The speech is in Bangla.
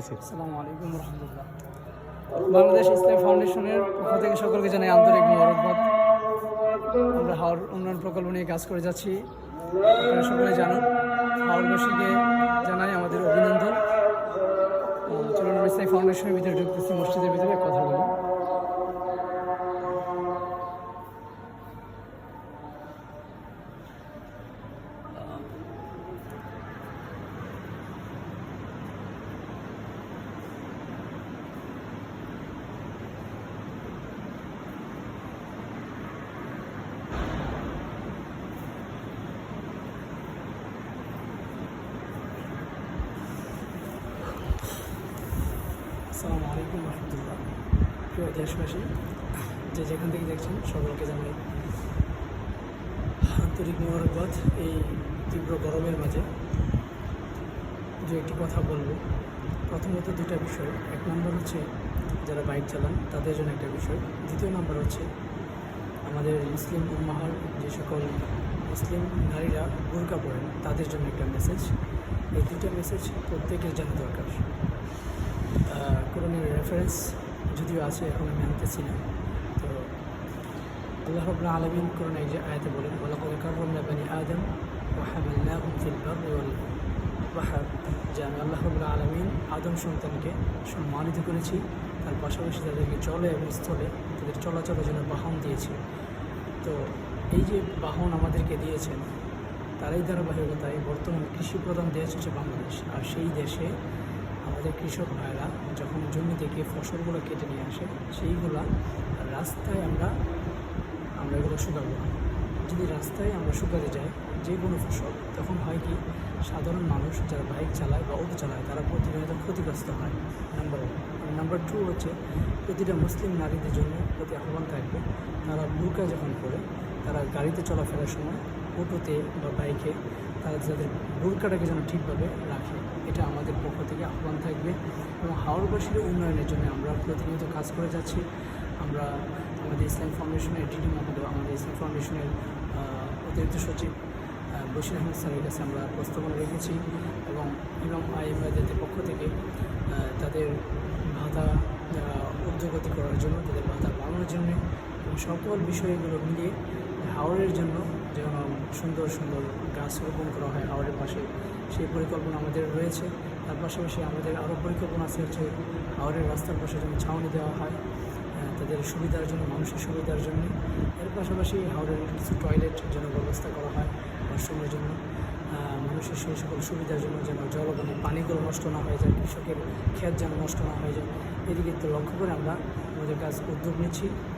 আসসালামু আলাইকুম রহমতুল্লাহ। বাংলাদেশ ইসলাম ফাউন্ডেশনের পক্ষ থেকে সকলকে জানাই আন্তরিক মোবারকবাদ। আমরা হাওর উন্নয়ন প্রকল্প নিয়ে কাজ করে যাচ্ছি। আপনারা সকলে জানুন, হাওরবাসীকে জানাই আমাদের অভিনন্দন। চলুন ইসলাম ফাউন্ডেশনের ভিতরে ঢুকতেছি মসজিদের ভিতরে কথা বলি আসসালামু আলাইকুম রহমতুল্লাহ। প্রিয় দেশবাসী, যে যেখান থেকে দেখছেন, সকলকে জানাই আন্তরিক মোবারকবাদ। এই তীব্র গরমের মাঝে দু একটি কথা বলব। প্রথমত দুটা বিষয়। এক নম্বর হচ্ছে, যারা বাইক চালান, তাদের জন্য একটা বিষয়। দ্বিতীয় নম্বর হচ্ছে, আমাদের মুসলিম উম্মাহার যে সকল মুসলিম নারীরা বোরকা পড়েন তাদের জন্য একটা মেসেজ এই দুটো মেসেজ প্রত্যেকের জানা দরকার। কোরআনের রেফারেন্স যদিও আছে, এখন আমি আনতেছি না। তো আল্লাহ রবুল্লা আলমিন কোরআন এই যে আয়াতে বলেন কাররমনা বানি আদম আমি আল্লাহ রবুল্লা আলমিন আদম সন্তানকে সম্মানিত করেছি, তার পাশাপাশি তাদেরকে জলে এবং স্থলে তাদের চলাচলের জন্য বাহন দিয়েছি। তো এই যে বাহন আমাদেরকে দিয়েছেন, তারই ধারাবাহিকতায় বর্তমান কৃষি প্রধান দেশ হচ্ছে বাংলাদেশ। আর সেই দেশে আমাদের কৃষক ভাইরা যখন জমি থেকে ফসলগুলো কেটে নিয়ে আসে, সেইগুলা রাস্তায় আমরা আমরা এগুলো শুকাবো। যদি রাস্তায় আমরা শুকাতে যাই যে কোনো ফসল, তখন হয় কি, সাধারণ মানুষ যারা বাইক চালায় বা অটো চালায়, তারা প্রতিনিয়ত ক্ষতিগ্রস্ত হয় নাম্বার ওয়ান নাম্বার টু হচ্ছে, প্রতিটা মুসলিম নারীদের জন্য প্রতি আহ্বান থাকবে, তারা বুরকা যখন করে তারা গাড়িতে চলাফেরার সময় অটোতে বা বাইকে তারা যাদের বুরকাটাকে যেন ঠিকভাবে রাখে, এটা আমাদের পক্ষ থেকে আহ্বান থাকবে। এবং হাওড়বাসীর উন্নয়নের জন্য আমরা প্রতিনিয়ত কাজ করে যাচ্ছি। আমরা আমাদের ইসলাম ফাউন্ডেশনের ডিডি মহোদয়, আমাদের ইসলাম ফাউন্ডেশনের অতিরিক্ত সচিব বশির আহমেদ স্যারের কাছে আমরা প্রস্তাবনা রেখেছি। এবং ইমাম আইমাদের পক্ষ থেকে তাদের ভাতা ঊর্ধ্বগতি করার জন্য, তাদের ভাতা বাড়ানোর জন্য, এবং সকল বিষয়গুলো মিলিয়ে হাওড়ের জন্য যেন সুন্দর সুন্দর গাছ রোপণ করা হয় হাওড়ের পাশে, সেই পরিকল্পনা আমাদের রয়েছে। তার পাশাপাশি আমাদের আরও পরিকল্পনা আছে হচ্ছে হাওড়ের রাস্তার পাশে যেন ছাউনি দেওয়া হয় তাদের সুবিধার জন্য, মানুষের সুবিধার জন্য। এর পাশাপাশি হাওড়ের কিছু টয়লেট যেন ব্যবস্থা করা হয় ওয়াশরুমের জন্য। মানুষের সেই সকল সুবিধার জন্য যেন জলবায়ু, পানিগুলো নষ্ট না হয়ে যায়, কৃষকের ক্ষেত যেন নষ্ট না হয়ে যায়। এদিকে তো লক্ষ্য করে আমরা আমাদের কাজ উদ্যোগ নিচ্ছি।